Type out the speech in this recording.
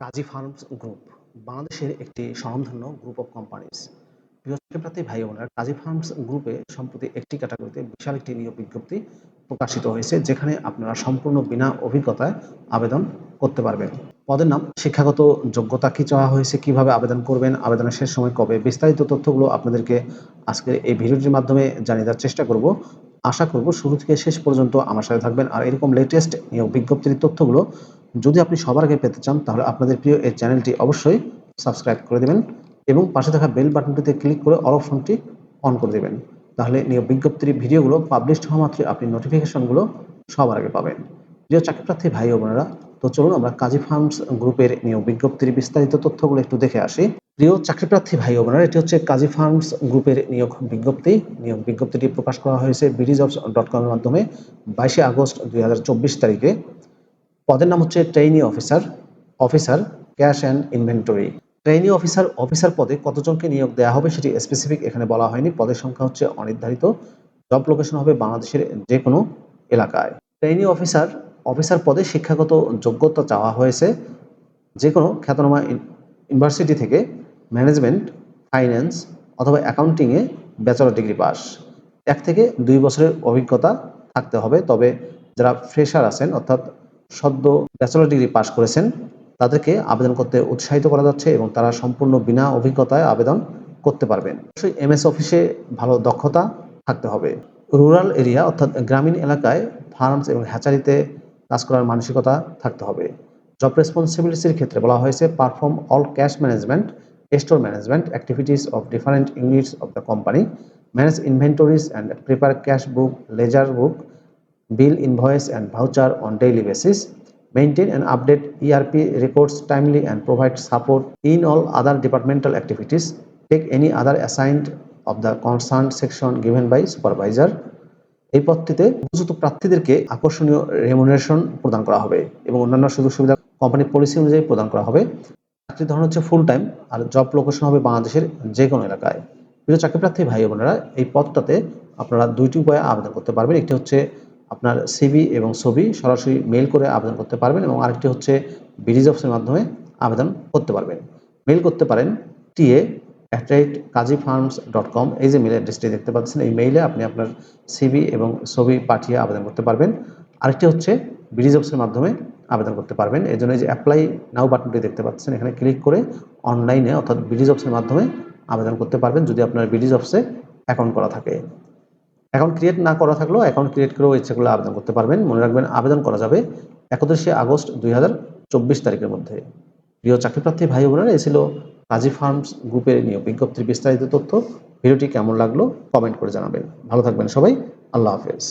কাজী farms group, বাংলাদেশের একটি স্বনামধন্য গ্রুপ অফ কোম্পানিজ প্রিয় ভাই বোনেরা কাজী ফার্মস গ্রুপে সম্প্রতি একটি ক্যাটাগরিতে বিশাল একটি নিয়োগ বিজ্ঞপ্তি প্রকাশিত হয়েছে, যেখানে আপনারা সম্পূর্ণ বিনা অভিজ্ঞতায় আবেদন করতে পারবেন। পদের নাম, শিক্ষাগত যোগ্যতা কি চাওয়া হয়েছে, কীভাবে আবেদন করবেন, আবেদনের শেষ সময় কবে, বিস্তারিত তথ্যগুলো আপনাদেরকে আজকের এই ভিডিওটির মাধ্যমে জানিয়ে দেওয়ার চেষ্টা করব। আশা করব শুরু থেকে শেষ পর্যন্ত আমার সাথে থাকবেন। আর এরকম লেটেস্ট নিয়োগ বিজ্ঞপ্তির তথ্যগুলো যদি আপনি সবার আগে পেতে চান, তাহলে আপনাদের প্রিয় এই চ্যানেলটি অবশ্যই সাবস্ক্রাইব করে দেবেন এবং পাশে থাকা বেল বাটনটিতে ক্লিক করে অল অপশনটি অন করে দেবেন। তাহলে নিয়োগ বিজ্ঞপ্তির ভিডিওগুলো পাবলিশড হওয়া মাত্রই আপনি নোটিফিকেশনগুলো সবার আগে পাবেন। প্রিয় চাকরি প্রার্থী ভাই ও বোনেরা, তো চলুন আমরা কাজী ফার্মস গ্রুপের নিয়োগ বিজ্ঞপ্তির বিস্তারিত তথ্যগুলো একটু দেখে আসি। প্রিয় চাকরি প্রার্থী ভাই ও বোনেরা, এটি হচ্ছে কাজী ফার্মস গ্রুপের নিয়োগ বিজ্ঞপ্তি। নিয়োগ বিজ্ঞপ্তিটি প্রকাশ করা হয়েছে বিডি জবস ডট কমের মাধ্যমে বাইশে আগস্ট দুই হাজার চব্বিশ তারিখে। পদের নাম হচ্ছে trainee officer officer cash and inventory trainee officer officer পদে কতজনকে নিয়োগ দেওয়া হবে সেটি স্পেসিফিক এখানে বলা হয়নি। পদের সংখ্যা হচ্ছে অনির্ধারিত। জব লোকেশন হবে বাংলাদেশের যে কোনো এলাকায়। ট্রেইনি অফিসার অফিসার পদে শিক্ষাগত যোগ্যতা চাওয়া হয়েছে যে কোনো খ্যাতনামা ইউনিভার্সিটি থেকে ম্যানেজমেন্ট ফাইন্যান্স অথবা অ্যাকাউন্টিংয়ে ব্যাচেলর ডিগ্রি পাস এক থেকে দুই বছরের অভিজ্ঞতা থাকতে হবে। তবে যারা ফ্রেশার আছেন, অর্থাৎ সদ্য ব্যাচেলর ডিগ্রি পাশ করেছেন, তাদেরকে আবেদন করতে উৎসাহিত করা যাচ্ছে এবং তারা সম্পূর্ণ বিনা অভিজ্ঞতায় আবেদন করতে পারবেন। অবশ্যই এমএস অফিসে ভালো দক্ষতা থাকতে হবে। রুরাল এরিয়া অর্থাৎ গ্রামীণ এলাকায় ফার্মস এবং হ্যাচারিতে কাজ করার মানসিকতা থাকতে হবে। জব রেসপন্সিবিলিটির ক্ষেত্রে বলা হয়েছে perform all cash management store management activities of different units of the company manage inventories and prepare cash book ledger book bill invoice and voucher on daily basis maintain and update erp records timely and provide support in all other departmental activities take any other assigned of the concerned section given by supervisor এই পদটিতে উপযুক্ত প্রার্থীদেরকে আকর্ষণীয় remuneration প্রদান করা হবে এবং অন্যান্য সুযোগ সুবিধা কোম্পানির পলিসি অনুযায়ী প্রদান করা হবে চাকরির ধরন হচ্ছে ফুল টাইম আর জব লোকেশন হবে বাংলাদেশের যে কোনো এলাকায় প্রিয় চাকরিপ্রার্থী ভাই বোনেরা এই পদটাতে আপনারা দুইটি উপায়ে আবেদন করতে পারবেন একটি হচ্ছে আপনার সিবি এবং ছবি সরাসরি মেল করে আবেদন করতে পারবেন এবং আরেকটি হচ্ছে বিডিজ অফিসের মাধ্যমে আবেদন করতে পারবেন। মেল করতে পারেন TA at rate Kazi farms dot com এই যে মেল অ্যাড্রেসটি দেখতে পাচ্ছেন, এই মেইলে আপনি আপনার সিভি এবং ছবি পাঠিয়ে আবেদন করতে পারবেন। আরেকটি হচ্ছে বিডিজ অফিসের মাধ্যমে আবেদন করতে পারবেন। এই জন্য এই যে অ্যাপ্লাই নাও বাটনটি দেখতে পাচ্ছেন, এখানে ক্লিক করে অনলাইনে অর্থাৎ বিডিজ অফিসের মাধ্যমে আবেদন করতে পারবেন, যদি আপনার বিডিজ অফিসে অ্যাকাউন্ট করা থাকে। অ্যাকাউন্ট ক্রিয়েট না করা থাকলেও অ্যাকাউন্ট ক্রিয়েট করেও ইচ্ছে করলে আবেদন করতে পারবেন। মনে রাখবেন আবেদন করা যাবে একত্রিশে আগস্ট দুই হাজার চব্বিশ তারিখের মধ্যে। প্রিয় চাকরিপ্রার্থী ভাই বোনেরা ছিল কাজী ফার্মস গ্রুপের নিয়োগ বিজ্ঞপ্তির বিস্তারিত তথ্য। ভিডিওটি কেমন লাগল কমেন্ট করে জানাবেন। ভালো থাকবেন সবাই, আল্লাহ হাফেজ।